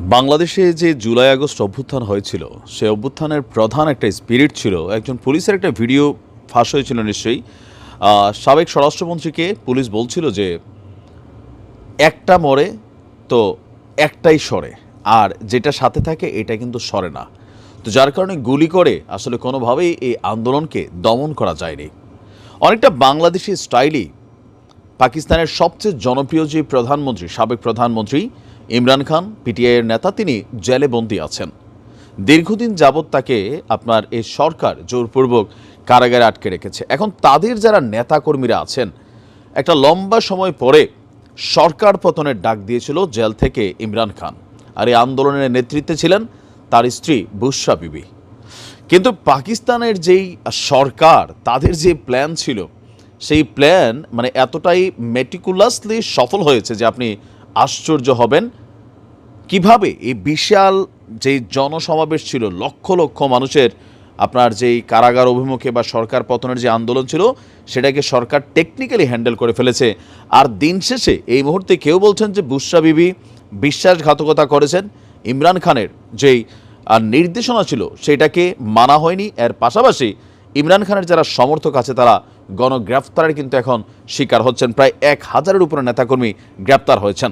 বাংলাদেশে যে July August অভ্যুত্থান হয়েছিল, সে অভ্যুত্থানের প্রধান একটা স্পিরিট ছিল। একজন পুলিশের একটা ভিডিও ফাঁস হয়েছিল নিশ্চয়ই। সাবেক স্বরাষ্ট্রমন্ত্রীকে পুলিশ বলছিল যে, একটা মরে তো একটাই সরে, আর যেটা সাথে থাকে এটা কিন্তু সরে না। তো যার কারণে গুলি করে আসলে কোনোভাবেই এই আন্দোলনকে দমন করা যায়নি। অনেকটা বাংলাদেশি স্টাইলই পাকিস্তানের সবচেয়ে জনপ্রিয় যে প্রধানমন্ত্রী, সাবেক প্রধানমন্ত্রী ইমরান খান পিটিআইয়ের নেতা, তিনি জেলে বন্দী আছেন। দীর্ঘদিন যাবৎ তাকে আপনার এই সরকার জোরপূর্বক কারাগারে আটকে রেখেছে। এখন তাদের যারা নেতাকর্মীরা আছেন, একটা লম্বা সময় পরে সরকার পতনের ডাক দিয়েছিল জেল থেকে ইমরান খান। আর এই আন্দোলনের নেতৃত্বে ছিলেন তার স্ত্রী বুশরা বিবি। কিন্তু পাকিস্তানের যেই সরকার, তাদের যে প্ল্যান ছিল, সেই প্ল্যান মানে এতটাই মেটিকুলাসলি সফল হয়েছে যে আপনি আশ্চর্য হবেন। কীভাবে এই বিশাল যে জনসমাবেশ ছিল, লক্ষ লক্ষ মানুষের আপনার যেই কারাগার অভিমুখে বা সরকার পতনের যে আন্দোলন ছিল, সেটাকে সরকার টেকনিক্যালি হ্যান্ডেল করে ফেলেছে। আর দিন শেষে এই মুহূর্তে কেউ বলছেন যে বুশরা বিবি বিশ্বাসঘাতকতা করেছেন। ইমরান খানের যেই নির্দেশনা ছিল, সেটাকে মানা হয়নি। এর পাশাপাশি ইমরান খানের যারা সমর্থক আছে, তারা গণগ্রেফতারের কিন্তু এখন শিকার হচ্ছেন প্রায় এক হাজারের উপরে নেতাকর্মী গ্রেপ্তার হয়েছেন।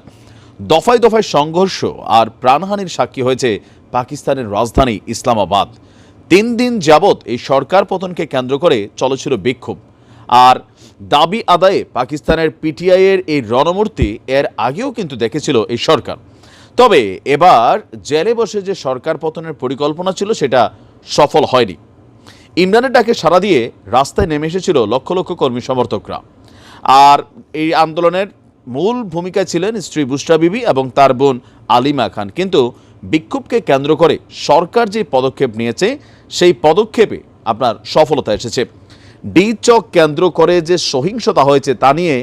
দফায় দফায় সংঘর্ষ আর প্রাণহানির সাক্ষী হয়েছে পাকিস্তানের রাজধানী ইসলামাবাদ। তিন দিন যাবৎ এই সরকার পতনকে কেন্দ্র করে চলেছিল বিক্ষোভ। আর দাবি আদায়ে পাকিস্তানের পিটিআইয়ের এই রণমূর্তি এর আগেও কিন্তু দেখেছিল এই সরকার। তবে এবার জেলে বসে যে সরকার পতনের পরিকল্পনা ছিল সেটা সফল হয়নি। ইমরানের ডাকে সাড়া দিয়ে রাস্তায় নেমে এসেছিল লক্ষ লক্ষ কর্মী সমর্থকরা। আর এই আন্দোলনের মূল ভূমিকায় ছিলেন স্ত্রী বুশরা বিবি এবং তার বোন আলিমা খান। কিন্তু বিক্ষোভকে কেন্দ্র করে সরকার যে পদক্ষেপ নিয়েছে, সেই পদক্ষেপে আপনার সফলতা এসেছে। ডি চক কেন্দ্র করে যে সহিংসতা হয়েছে, তা নিয়ে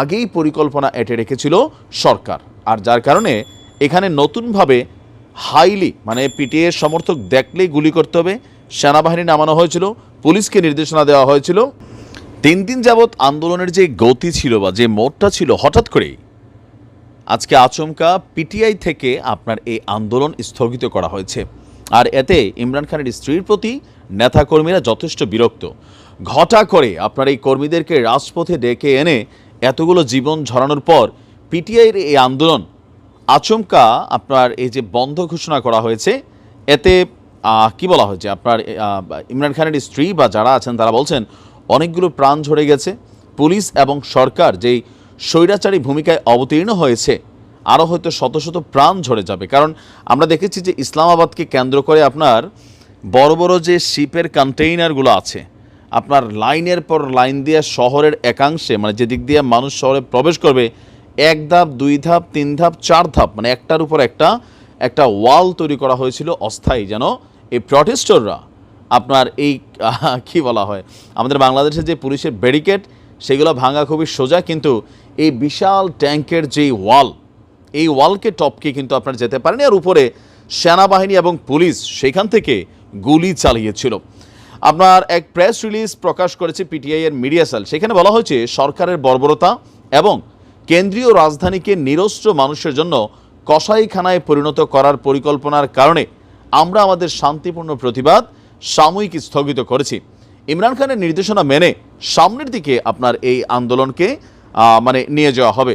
আগেই পরিকল্পনা এঁটে রেখেছিল সরকার। আর যার কারণে এখানে নতুনভাবে হাইলি মানে পিটিএ সমর্থক দেখলেই গুলি করতে হবে সেনাবাহিনী নামানো হয়েছিল, পুলিশকে নির্দেশনা দেওয়া হয়েছিল। তিন দিন যাবৎ আন্দোলনের যে গতি ছিল বা যে মোড়টা ছিল, হঠাৎ করেই আজকে আচমকা পিটিআই থেকে আপনার এই আন্দোলন স্থগিত করা হয়েছে। আর এতে ইমরান খানের স্ত্রীর প্রতি নেতাকর্মীরা যথেষ্ট বিরক্ত। ঘটা করে আপনার এই কর্মীদেরকে রাজপথে ডেকে এনে এতগুলো জীবন ঝরানোর পর পিটিআইয়ের এই আন্দোলন আচমকা আপনার এই যে বন্ধ ঘোষণা করা হয়েছে, এতে কি বলা হয়েছে আপনার ইমরান খানের স্ত্রী বা যারা আছেন তারা বলছেন, অনেকগুলো প্রাণ ঝরে গেছে। পুলিশ এবং সরকার যেই স্বৈরাচারী ভূমিকায় অবতীর্ণ হয়েছে আরও হয়তো শত শত প্রাণ ঝরে যাবে। কারণ আমরা দেখেছি যে ইসলামাবাদকে কেন্দ্র করে আপনার বড় বড় যে শিপের কন্টেইনারগুলো আছে, আপনার লাইনের পর লাইন দিয়ে শহরের একাংশে মানে যেদিক দিয়ে মানুষ শহরে প্রবেশ করবে, এক ধাপ, দুই ধাপ, তিন ধাপ, চার ধাপ মানে একটার উপর একটা একটা ওয়াল তৈরি করা হয়েছিল অস্থায়ী যেন এই প্রটেস্টররা আপনার এই কি বলা হয়, আমাদের বাংলাদেশের যে পুলিশের ব্যারিকেড, সেগুলো ভাঙা খুবই সোজা, কিন্তু এই বিশাল ট্যাঙ্কের যেই ওয়াল, এই ওয়ালকে টপকে কিন্তু আপনারা যেতে পারেন, আর উপরে সেনাবাহিনী এবং পুলিশ সেখান থেকে গুলি চালিয়েছিল। আপনার এক প্রেস রিলিজ প্রকাশ করেছে পিটিআই এর মিডিয়া সেল, সেখানে বলা হয়েছে সরকারের বর্বরতা এবং কেন্দ্রীয় রাজধানীকে নিরস্ত্র মানুষের জন্য কসাইখানায় পরিণত করার পরিকল্পনার কারণে আমরা আমাদের শান্তিপূর্ণ প্রতিবাদ সাময়িক স্থগিত করেছি। ইমরান খানের নির্দেশনা মেনে সামনের দিকে আপনার এই আন্দোলনকে মানে নিয়ে যাওয়া হবে।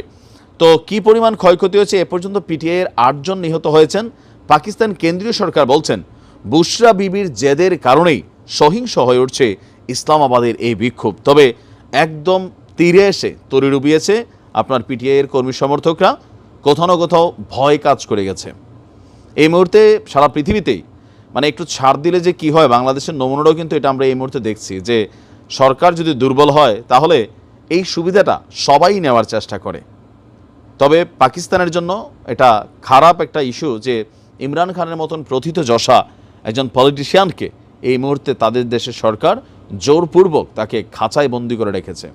তো কি পরিমাণ ক্ষয়ক্ষতি হয়েছে এ পর্যন্ত পিটিআইয়ের আটজন নিহত হয়েছেন। পাকিস্তান কেন্দ্রীয় সরকার বলছেন, বুশরা বিবির জেদের কারণেই সহিংস হয়ে উঠছে ইসলামাবাদের এই বিক্ষোভ। তবে একদম তীরে এসে তরি ডুবিয়েছে আপনার পিটিআইয়ের কর্মী সমর্থকরা। কোথাও না কোথাও ভয় কাজ করে গেছে। এই মুহূর্তে সারা পৃথিবীতেই মানে একটু ছাড় দিলে যে কি হয়, বাংলাদেশের নমুনাটাও কিন্তু এটা আমরা এই মুহূর্তে দেখছি যে সরকার যদি দুর্বল হয়, তাহলে এই সুবিধাটা সবাই নেওয়ার চেষ্টা করে। তবে পাকিস্তানের জন্য এটা খারাপ একটা ইস্যু যে ইমরান খানের মতন প্রথিত যশা একজন পলিটিশিয়ানকে এই মুহূর্তে তাদের দেশের সরকার জোরপূর্বক তাকে খাঁচায় বন্দি করে রেখেছে।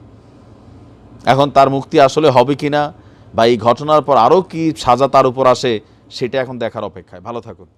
এখন তার মুক্তি আসলে হবে কিনা বা এই ঘটনার পর আরও কি সাজা তার উপর আসে সেটা এখন দেখার অপেক্ষায়। ভালো থাকুন।